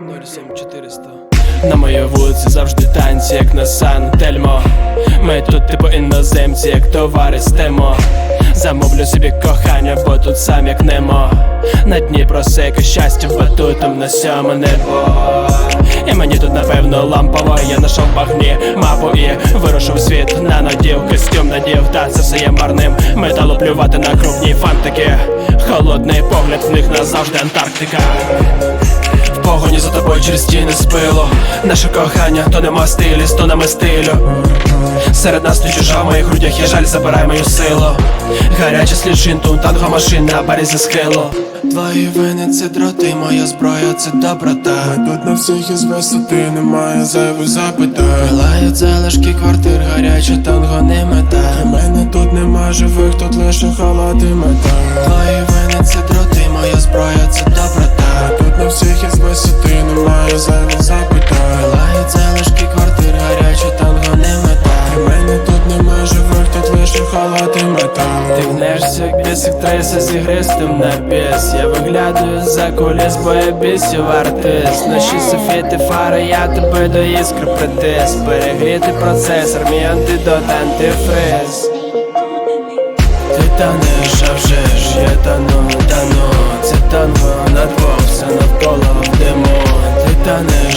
7400 На моїй вулиці завжди танці, як на сан Тельмо Ми тут типу іноземці, як товари стемо Замовлю собі кохання, бо тут сам як немо. На дні просеки щастя батутом на сьоме небо. І мені тут напевно лампово. Я нашов багні мапу і вирушив світ. На надів Костюм надів, та це все є марним. Металу плювати на крупні фантики. Холодний погляд в них назавжди Антарктика через стіни спило. Наше кохання, то нема стилі, з тонами стилю. Серед нас ти чужа в моїх грудях є жаль, забирай мою силу. Гарячий слід шинтун, танго машин на березі схилу. Твої вини це дроти, моя зброя це доброта. Тут на всіх із висоти немає зайвих запитань. Пилають залишки квартир, гаряче танго не мета. У мене тут нема живих, тут лише халати мета. Твої вини це дроти, моя зброя ты метал Ты гнешься, без актриса с игристым набес Я выглядываю за кулис, боєбісів артист Наші софіти, фари, я тебе до іскр притис. Перегріти процесор, мій антидот, антифриз Ти танеш, а вже ж я тану, тану. Це танго на двох, навколо в диму. Ти танеш.